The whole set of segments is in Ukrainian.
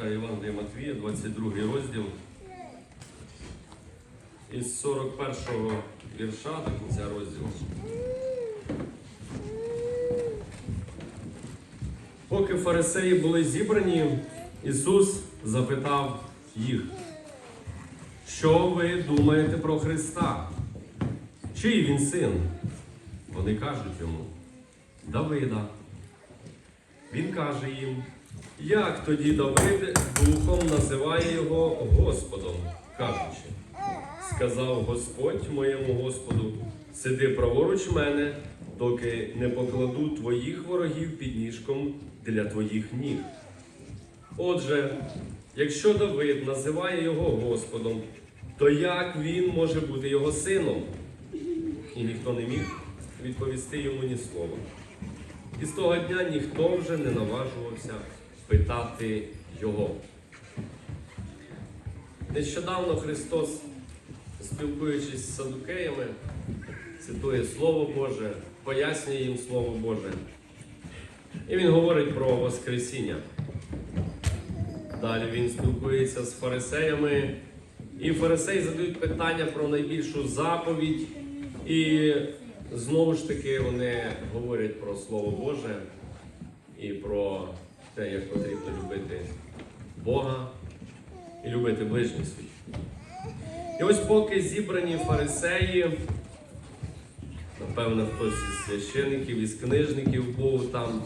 читаю Євангелія Матвія, 22 розділ. Із 41 вірша до кінця розділу. Поки фарисеї були зібрані, Ісус запитав їх, що ви думаєте про Христа? Чий він син? Вони кажуть йому, Давида. Він каже їм, як тоді Давид духом називає його Господом, кажучи, сказав Господь моєму Господу, сиди праворуч мене, доки не покладу твоїх ворогів під ніжком для твоїх ніг. Отже, якщо Давид називає його Господом, то як він може бути його сином? І ніхто не міг відповісти йому ні слова. І з того дня ніхто вже не наважувався питати його. Нещодавно Христос, спілкуючись з садукеями, цитує Слово Боже, пояснює їм Слово Боже. І він говорить про Воскресіння. Далі він спілкується з фарисеями, і фарисеї задають питання про найбільшу заповідь. І знову ж таки вони говорять про Слово Боже і про те, як потрібно любити Бога і любити ближніх свій. І ось поки зібрані фарисеї, напевно, хтось із священиків, із книжників був там,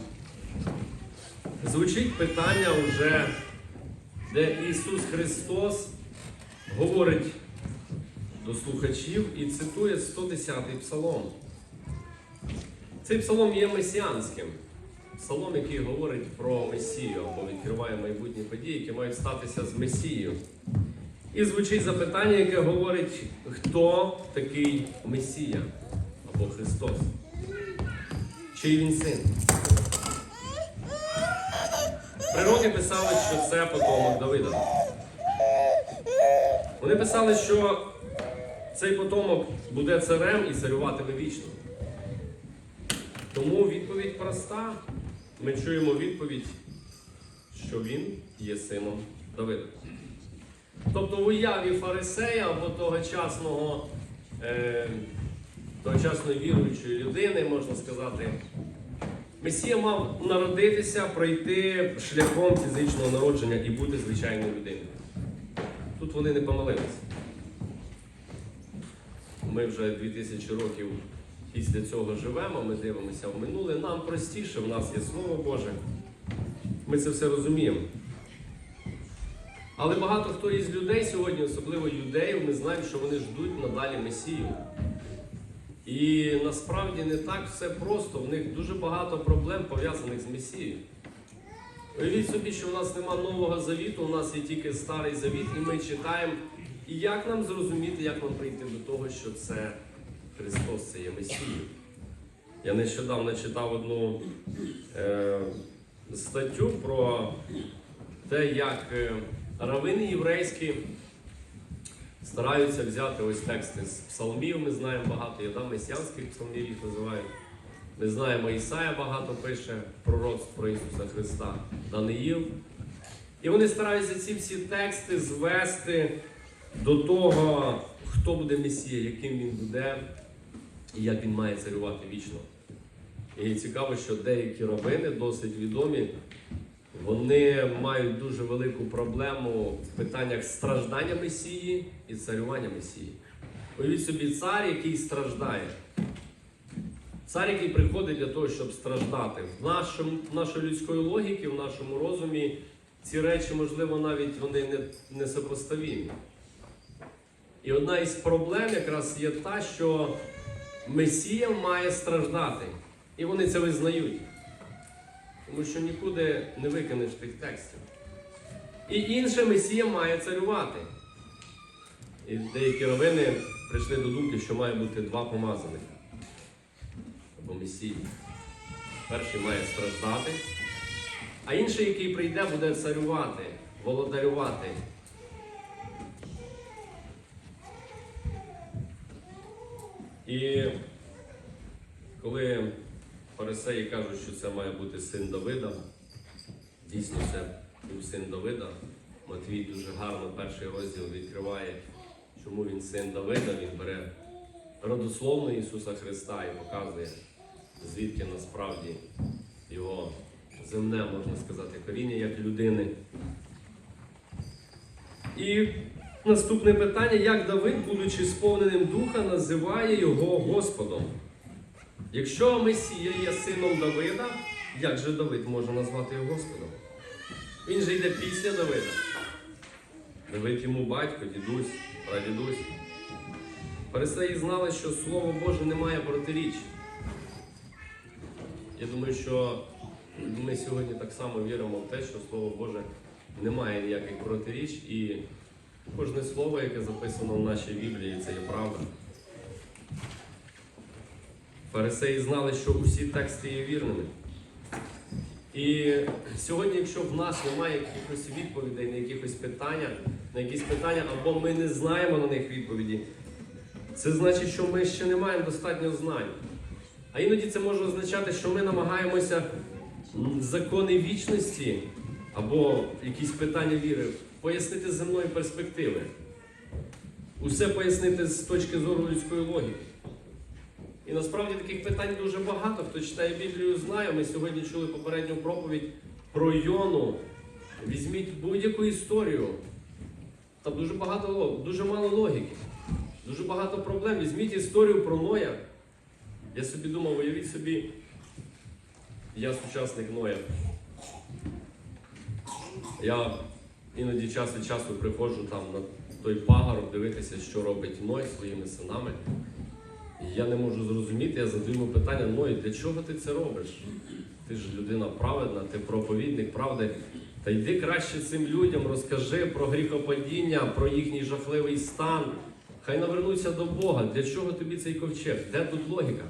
звучить питання вже, де Ісус Христос говорить до слухачів і цитує 110-й псалом. Цей псалом є месіанським. Псалом, який говорить про Месію або відкриває майбутні події, які мають статися з Месією. І звучить запитання, яке говорить, хто такий Месія або Христос? Чий він син? Пророки писали, що це потомок Давида. Вони писали, що цей потомок буде царем і царюватиме вічно. Тому відповідь проста. Ми чуємо відповідь, що він є сином Давида. Тобто в уяві фарисея або тогочасного, е, тогочасної віруючої людини, можна сказати, Месія мав народитися, пройти шляхом фізичного народження і бути звичайною людиною. Тут вони не помилилися. Ми вже 2000 років після цього живемо, ми дивимося в минуле. Нам простіше, в нас є Слово Боже. Ми це все розуміємо. Але багато хто із людей сьогодні, особливо юдеїв, ми знаємо, що вони ждуть надалі Месію. І насправді не так все просто. В них дуже багато проблем пов'язаних з Месією. Уявіть собі, що в нас нема нового завіту, у нас є тільки старий завіт, і ми читаємо. І як нам зрозуміти, як нам прийти до того, що це Христос, це є Месія? Я нещодавно читав одну е, статтю про те, як е, равини єврейські стараються взяти ось тексти з псалмів, ми знаємо багато, є там месіанських псалмів їх називають. Ми знаємо, Ісая багато пише пророцтв про Ісуса Христа, Даниїл. І вони стараються ці всі тексти звести до того, хто буде Месія, яким він буде і як він має царювати вічно. І цікаво, що деякі равини, досить відомі, вони мають дуже велику проблему в питаннях страждання Месії і царювання Месії. Уявіть собі цар, який страждає. Цар, який приходить для того, щоб страждати. В нашому, в нашої людської логіки, в нашому розумі ці речі, можливо, навіть вони не, не сопоставімі. І одна із проблем якраз є та, що Месія має страждати. І вони це визнають. Тому що нікуди не викинеш тих текстів. І інше Месія має царювати. І деякі равини прийшли до думки, що має бути два помазаних або Месії. Перший має страждати, а інший, який прийде, буде царювати, володарювати. І коли фарисеї кажуть, що це має бути син Давида, дійсно це був син Давида. Матвій дуже гарно перший розділ відкриває, чому він син Давида. Він бере родословно Ісуса Христа і показує, звідки насправді його земне, можна сказати, коріння як людини. І наступне питання: як Давид, будучи сповненим духа, називає його Господом? Якщо Месія є сином Давида, як же Давид може назвати його Господом? Він же йде після Давида. Давид йому батько, дідусь, прадідусь. Фарисеї знали, що Слово Боже не має протиріч. Я думаю, що ми сьогодні так само віримо в те, що Слово Боже не має ніяких протиріч, і кожне слово, яке записано в нашій Біблії, це є правда. Фарисеї знали, що усі тексти є вірними. І сьогодні, якщо в нас немає якихось відповідей на якихось питання, на якісь питання, або ми не знаємо на них відповіді, це значить, що ми ще не маємо достатньо знань. А іноді це може означати, що ми намагаємося закони вічності або якісь питання віри пояснити з земної перспективи. Усе пояснити з точки зору людської логіки. І насправді таких питань дуже багато. Хто читає Біблію, знає. Ми сьогодні чули попередню проповідь про Йону. Візьміть будь-яку історію. Там дуже багато дуже мало логіки, дуже багато проблем. Візьміть історію про Ноя. Я собі думав, уявіть собі, я сучасник Ноя. Я іноді час від часу приходжу там на той пагорб дивитися, що робить Ной своїми синами. І я не можу зрозуміти, я задаю питання, Ной, для чого ти це робиш? Ти ж людина праведна, ти проповідник правди. Та йди краще цим людям, розкажи про гріхопадіння, про їхній жахливий стан. Хай навернуться до Бога. Для чого тобі цей ковчег? Де тут логіка?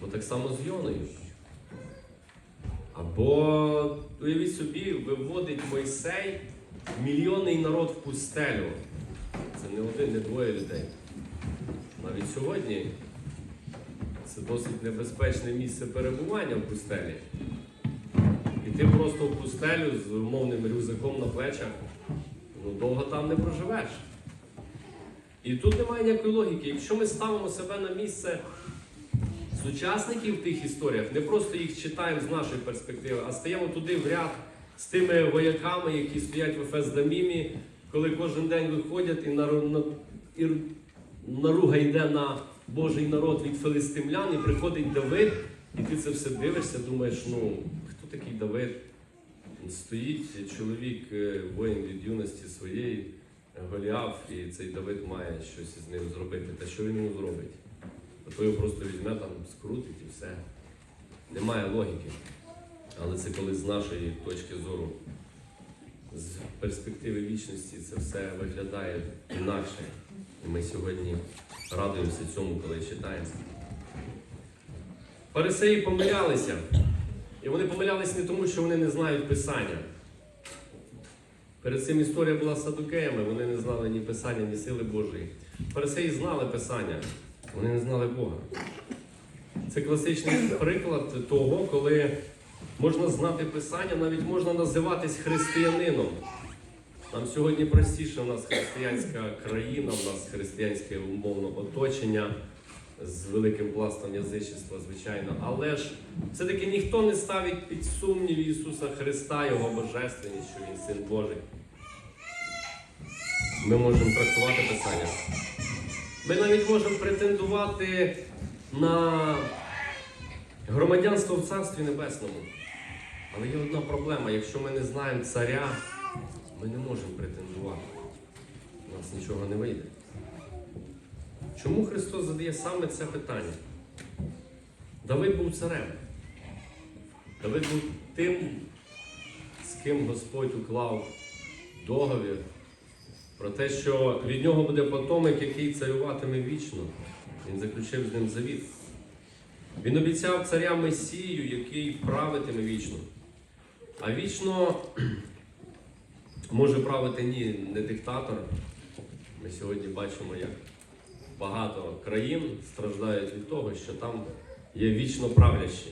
Бо так само з Йоною. Або уявіть собі, виводить Мойсей мільйонний народ в пустелю. Це не один, не двоє людей. Навіть сьогодні це досить небезпечне місце перебування в пустелі. І ти просто в пустелю з умовним рюкзаком на плечах, ну довго там не проживеш. І тут немає ніякої логіки. Якщо ми ставимо себе на місце сучасників в тих історіях, не просто їх читаємо з нашої перспективи, а стаємо туди в ряд з тими вояками, які стоять в Ефес-Дамімі, коли кожен день виходять і, на, і наруга йде на Божий народ від филистимлян, і приходить Давид, і ти це все дивишся, думаєш, ну, хто такий Давид? Стоїть чоловік, е, воїн від юності своєї, Голіаф, і цей Давид має щось із ним зробити. Та що він йому зробить? А то його просто візьме там, скрутить і все. Немає логіки. Але це коли з нашої точки зору, з перспективи вічності, це все виглядає інакше. І ми сьогодні радуємося цьому, коли читаємо. Фарисеї помилялися. І вони помилялися не тому, що вони не знають Писання. Перед цим історія була з садукеями, вони не знали ні Писання, ні сили Божої. Фарисеї знали Писання, вони не знали Бога. Це класичний приклад того, коли можна знати Писання, навіть можна називатись християнином. Нам сьогодні простіше, у нас християнська країна, у нас християнське умовно оточення з великим пластом язичества, звичайно. Але ж все-таки ніхто не ставить під сумнів Ісуса Христа, Його божественність, що Він Син Божий. Ми можемо трактувати Писання. Ми навіть можемо претендувати на громадянство в Царстві Небесному. Але є одна проблема: якщо ми не знаємо царя, ми не можемо претендувати. У нас нічого не вийде. Чому Христос задає саме це питання? Давид був царем. Давид був тим, з ким Господь уклав договір про те, що від нього буде потомок, який царюватиме вічно. Він заключив з ним завіт. Він обіцяв царя Месію, який правитиме вічно. А вічно може правити ні, не диктатор. Ми сьогодні бачимо, як багато країн страждають від того, що там є вічно правлящі.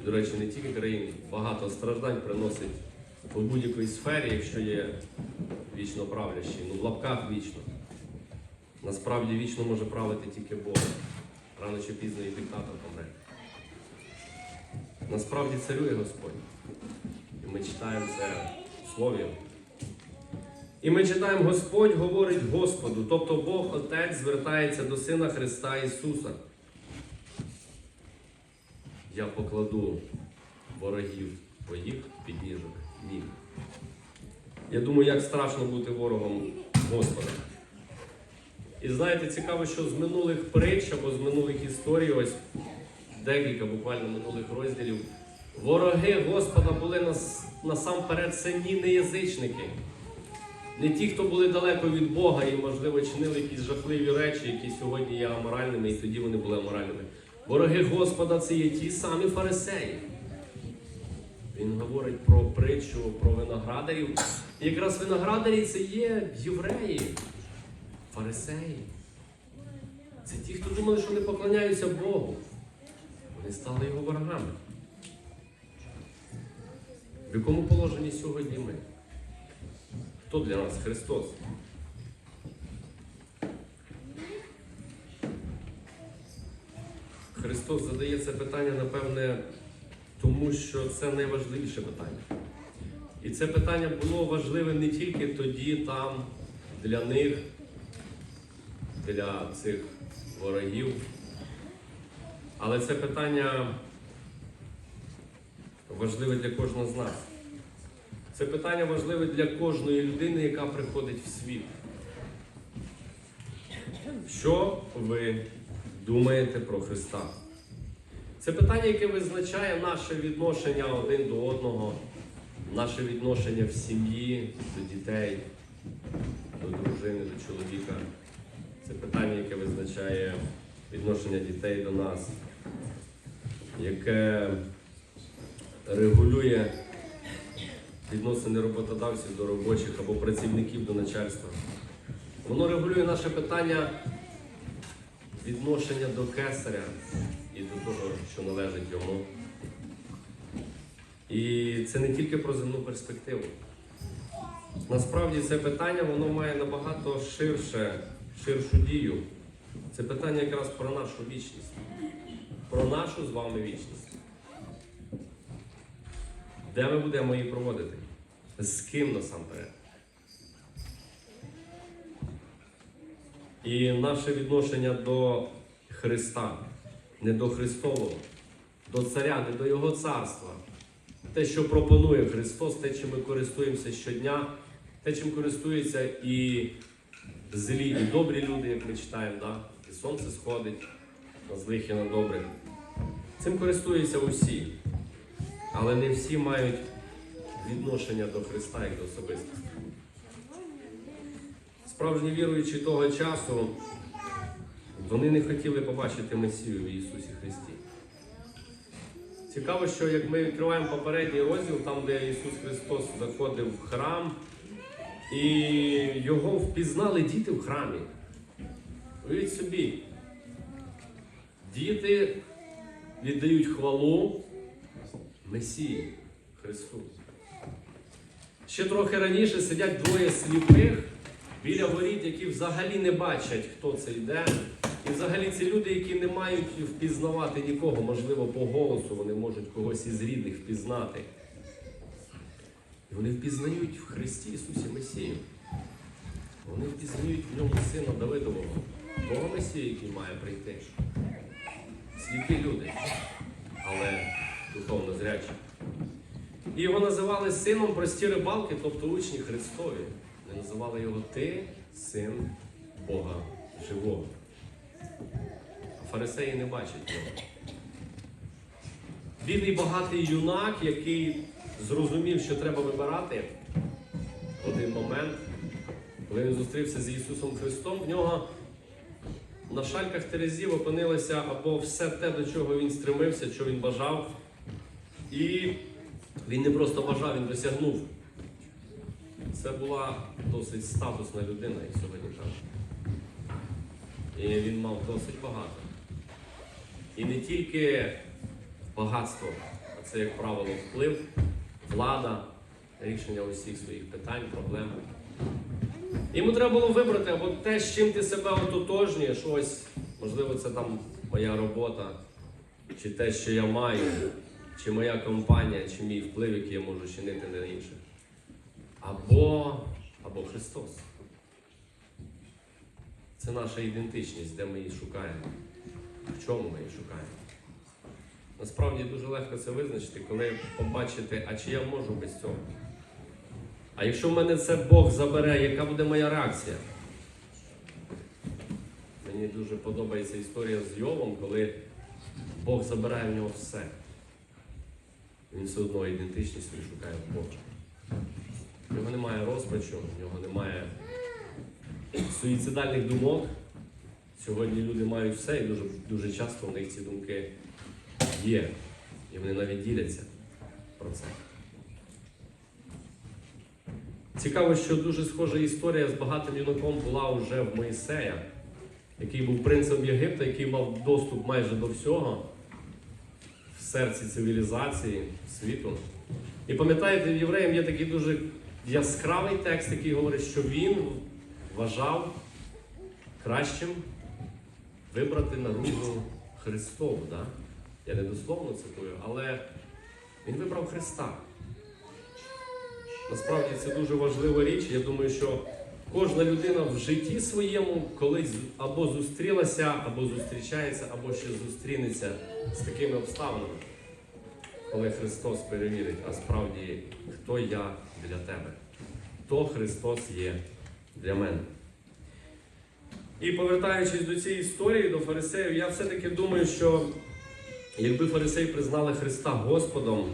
І, до речі, не тільки країн, багато страждань приносить у будь-якій сфері, якщо є вічно правлящий. Ну, в лапках вічно. Насправді вічно може правити тільки Бог. Рано чи пізно і диктатор помре. Насправді царює Господь. І ми читаємо це в. І ми читаємо, Господь говорить Господу, тобто Бог Отець звертається до Сина Христа Ісуса. Я покладу ворогів твоїх під ніжок ніг. Я думаю, як страшно бути ворогом Господа. І знаєте, цікаво, що з минулих притч або з минулих історій, ось декілька буквально минулих розділів, вороги Господа були нас, насамперед самі неязичники. Не ті, хто були далеко від Бога і, можливо, чинили якісь жахливі речі, які сьогодні є аморальними, і тоді вони були аморальними. Вороги Господа це є ті самі фарисеї. Він говорить про притчу про виноградарів. І якраз виноградарі це є євреї, фарисеї. Це ті, хто думали, що не поклоняються Богу. Вони стали його ворогами. В якому положенні сьогодні ми? Хто для нас Христос? Христос задає це питання, напевне, тому що це найважливіше питання. І це питання було важливе не тільки тоді, там, для них, для цих ворогів, але це питання важливе для кожного з нас. Це питання важливе для кожної людини, яка приходить в світ. Що ви думаєте про Христа? Це питання, яке визначає наше відношення один до одного, наше відношення в сім'ї, до дітей, до дружини, до чоловіка. Це питання, яке визначає відношення дітей до нас, яке регулює відносини роботодавців до робочих або працівників до начальства. Воно регулює наше питання відношення до кесаря і до того, що належить йому. І це не тільки про земну перспективу. Насправді це питання воно має набагато ширше, ширшу дію. Це питання якраз про нашу вічність, про нашу з вами вічність. Де ми будемо її проводити? З ким насамперед? І наше відношення до Христа, не до Христового, до Царя, не до Його царства. Те, що пропонує Христос, те, чим ми користуємося щодня, те, чим користуються і злі, і добрі люди, як ми читаємо, да? і сонце сходить на злих і на добрих. Цим користуються усі. Але не всі мають відношення до Христа як до особистості. Справжні віруючі того часу, вони не хотіли побачити Месію в Ісусі Христі. Цікаво, що як ми відкриваємо попередній розділ, там, де Ісус Христос заходив в храм, і його впізнали діти в храмі. Уявіть собі, діти віддають хвалу Месії Христу. Ще трохи раніше сидять двоє сліпих біля воріт, які взагалі не бачать, хто це йде. І взагалі це люди, які не мають впізнавати нікого, можливо, по голосу вони можуть когось із рідних впізнати. І вони впізнають в Христі Ісусі Месію. Вони впізнають в ньому сина Давидового, того Месію, який має прийти. Сліпі люди, але духовно зрячі. І його називали сином прості рибалки, тобто учні Христові. Вони називали його Ти, син Бога живого. Фарисеї не бачать його. Бідний багатий юнак, який зрозумів, що треба вибирати один момент, коли він зустрівся з Ісусом Христом, в нього на шальках Терезів опинилося або все те, до чого він стремився, що він бажав. І він не просто бажав, він досягнув. Це була досить статусна людина, як сьогодні кажуть. І він мав досить багато. І не тільки багатство, а це, як правило, вплив, влада, рішення усіх своїх питань, проблем. Йому треба було вибрати або те, з чим ти себе ототожнюєш, ось, можливо, це там моя робота, чи те, що я маю, чи моя компанія, чи мій вплив, який я можу чинити на інших. Або, або Христос. Це наша ідентичність, де ми її шукаємо. В чому ми її шукаємо? Насправді дуже легко це визначити, коли побачите, а чи я можу без цього. А якщо в мене це Бог забере, яка буде моя реакція? Мені дуже подобається історія з Йовом, коли Бог забирає в нього все. Він все одно ідентичність шукає в Бога. В нього немає розпачу, в нього немає суїцидальних думок. Сьогодні люди мають все, і дуже, дуже часто в них ці думки є. І вони навіть діляться про це. Цікаво, що дуже схожа історія з багатим юнаком була вже в Моїсея, який був принцем Єгипта, який мав доступ майже до всього в серці цивілізації світу. І пам'ятаєте, в євреям є такий дуже яскравий текст, який говорить, що він вважав кращим вибрати народу Христову. Да? Я не дословно цитую, але він вибрав Христа. Насправді це дуже важлива річ. Я думаю, що кожна людина в житті своєму колись або зустрілася, або зустрічається, або ще зустрінеться з такими обставинами, коли Христос перевірить, а справді, хто я для тебе, хто Христос є для мене. І повертаючись до цієї історії, до фарисеїв, я все-таки думаю, що якби фарисеї признали Христа Господом,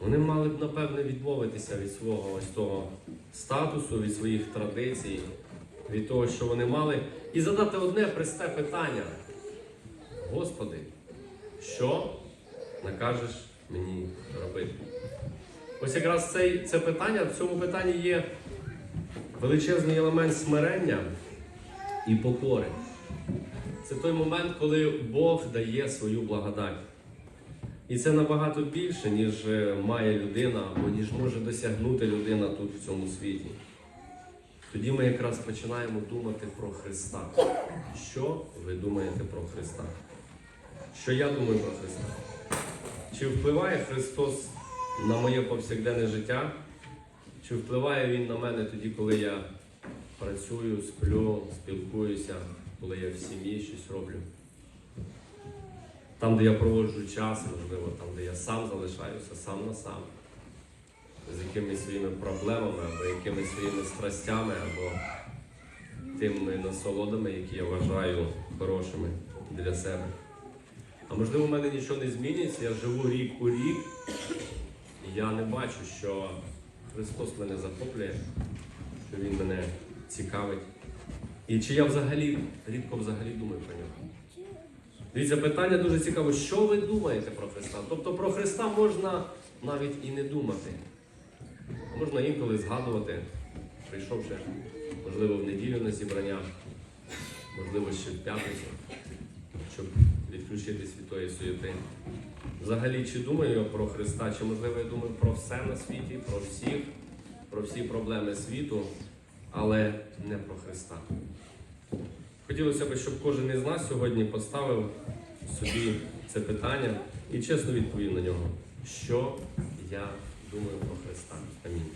вони мали б, напевне, відмовитися від свого ось того статусу, від своїх традицій, від того, що вони мали, і задати одне просте питання. Господи, що накажеш мені робити? Ось якраз цей, це питання, в цьому питанні є величезний елемент смирення і покори. Це той момент, коли Бог дає свою благодать. І це набагато більше, ніж е, має людина, або ніж може досягнути людина тут в цьому світі. Тоді ми якраз починаємо думати про Христа. Що ви думаєте про Христа? Що я думаю про Христа? Чи впливає Христос на моє повсякденне життя? Чи впливає Він на мене тоді, коли я працюю, сплю, спілкуюся, коли я в сім'ї щось роблю? Там, де я проводжу час, можливо, там, де я сам залишаюся, сам на сам, з якимись своїми проблемами, або якимись своїми страстями, або тими насолодами, які я вважаю хорошими для себе. А можливо, в мене нічого не зміниться, я живу рік у рік, і я не бачу, що Христос мене захоплює, що Він мене цікавить. І чи я взагалі рідко взагалі думаю про нього. Дивіться, питання дуже цікаве. Що ви думаєте про Христа? Тобто про Христа можна навіть і не думати. Можна інколи згадувати, прийшовши, можливо, в неділю на зібрання, можливо, ще в п'ятницю, щоб відключитись від тої суєти. Взагалі, чи думаю я про Христа, чи можливо я думаю про все на світі, про всіх, про всі проблеми світу, але не про Христа. Хотілося б, щоб кожен із нас сьогодні поставив собі це питання і чесно відповів на нього, що я думаю про Христа. Амінь.